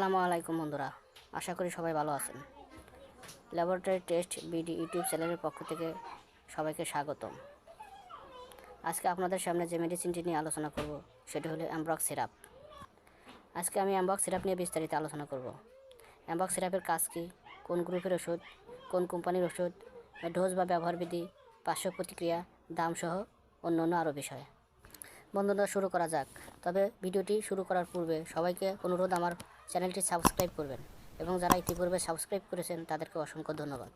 আসসালামু আলাইকুম বন্ধুরা। আশা করি সবাই ভালো আছেন। ল্যাবরেটরি টেস্ট বিডি ইউটিউব চ্যানেলের পক্ষ থেকে সবাইকে স্বাগতম। আজকে আপনাদের সামনে যে মেডিসিনটি নিয়ে আলোচনা করব, সেটি হলো অ্যামব্রক সিরাপ আজকে আমি অ্যামব্রক সিরাপ নিয়ে বিস্তারিত আলোচনা করব। অ্যামব্রক সিরাপের কাজ কী? কোন গ্রুপের ওষুধ? কোন কোম্পানির ওষুধ? ডোজ বা ব্যবহার বিধি? পার্শ্ব প্রতিক্রিয়া? দাম সহ অন্য অন্য আরও বিষয়। বন্ধুরা, শুরু করা যাক। তবে ভিডিওটি শুরু করার পূর্বে সবাইকে অনুরোধ আমার চ্যানেলটি সাবস্ক্রাইব করবেন এবং যারা ইতিপূর্বে সাবস্ক্রাইব করেছেন তাদেরকে অসংখ্য ধন্যবাদ।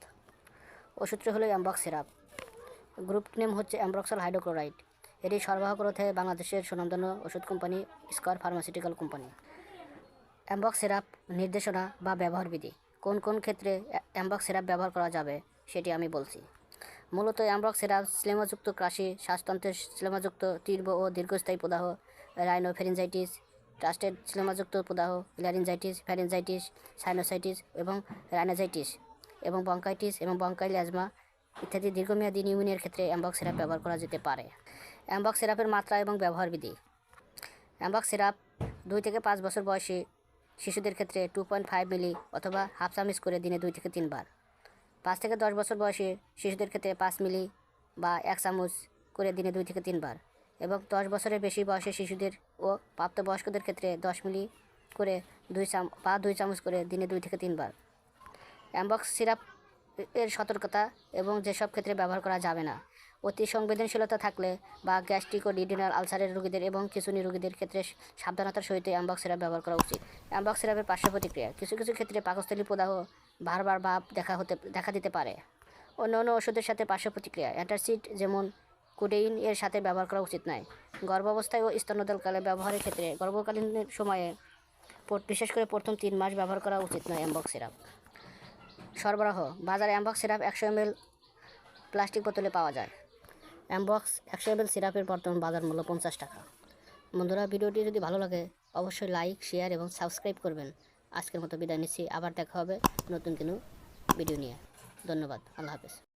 ওষুধটি হলো অ্যামবক্স সিরাপ। গ্রুপ নেম হচ্ছে অ্যামব্রক্সাল হাইড্রোক্লোরাইড। এটি সরবরাহ করে থাকে বাংলাদেশের সুনামধন্য ওষুধ company Square pharmaceutical company. Ambox syrup নির্দেশনা বা ব্যবহার বিধি। কোন কোন ক্ষেত্রে অ্যামবক্স সিরাপ ব্যবহার করা যাবে সেটি আমি বলছি। মূলত অ্যামব্রক্স সিরাপ স্লেমাযুক্ত কাশি শ্বাসতন্ত্রের স্লেমাযুক্ত তীব্র ও দীর্ঘস্থায়ী প্রদাহ রাইনোফেরিনজাইটিস ট্রাস্টেড স্লেমাযুক্ত প্রদাহ ল্যারিনজাইটিস ফ্যারিনজাইটিস সাইনোসাইটিস এবং রাইনাজাইটিস এবং বঙ্কাইটিস এবং বঙ্কাইল অ্যাজমা ইত্যাদি দীর্ঘমেয়াদী নিউমোনিয়ার ক্ষেত্রে অ্যামবক্স সিরাপ ব্যবহার করা যেতে পারে। অ্যামবক্স সিরাপের মাত্রা এবং ব্যবহার বিধি। অ্যামবক্স সিরাপ দুই থেকে পাঁচ বছর বয়সী শিশুদের ক্ষেত্রে টু পয়েন্ট ফাইভ মিলি অথবা হাফ চামিচ করে দিনে দুই থেকে তিনবার। পাঁচ থেকে দশ বছর বয়সী শিশুদের ক্ষেত্রে পাঁচ মিলি বা এক চামচ করে দিনে দুই থেকে তিনবার। এবং দশ বছরের বেশি বয়সের শিশুদের ও প্রাপ্তবয়স্কদের ক্ষেত্রে দশ মিলি করে দুই চাম বা দুই চামচ করে দিনে দুই থেকে তিনবার। অ্যাম্বক্স সিরাপ এর সতর্কতা এবং যেসব ক্ষেত্রে ব্যবহার করা যাবে না। অতি সংবেদনশীলতা থাকলে বা গ্যাস্ট্রিক ও ডিডিনাল আলসারের রোগীদের এবং খিঁচুনি রোগীদের ক্ষেত্রে সাবধানতার সহিত অ্যামবক্স সিরাপ ব্যবহার করা উচিত। অ্যামবক্স সিরাপের পার্শ্ব প্রতিক্রিয়া। কিছু কিছু ক্ষেত্রে পাকস্থলী প্রদাহ বারবার ভাব দেখা হতে, দেখা দিতে পারে। অন্য অন্য ওষুধের সাথে পার্শ্ব প্রতিক্রিয়া। অ্যান্টাসিড যেমন কুডেইন এর সাথে ব্যবহার করা উচিত নয়। গর্ভাবস্থায় ও স্তন্যদলকালে ব্যবহারের ক্ষেত্রে গর্ভকালীন সময়ে বিশেষ করে প্রথম তিন মাস ব্যবহার করা উচিত নয় অ্যামবক্স সিরাপ। সরবরাহ। বাজারে অ্যামবক্স সিরাপ একশো এমএল প্লাস্টিক বোতলে পাওয়া যায়। অ্যাম্বক্স একশো এমএল সিরাপের বর্তমান বাজার মূল্য পঞ্চাশ টাকা। বন্ধুরা, ভিডিওটি যদি ভালো লাগে, অবশ্যই লাইক, শেয়ার এবং সাবস্ক্রাইব করবেন। আজকের মতো বিদায় নিচ্ছি। আবার দেখা হবে নতুন কোনো ভিডিও নিয়ে। ধন্যবাদ। আল্লাহ হাফেজ।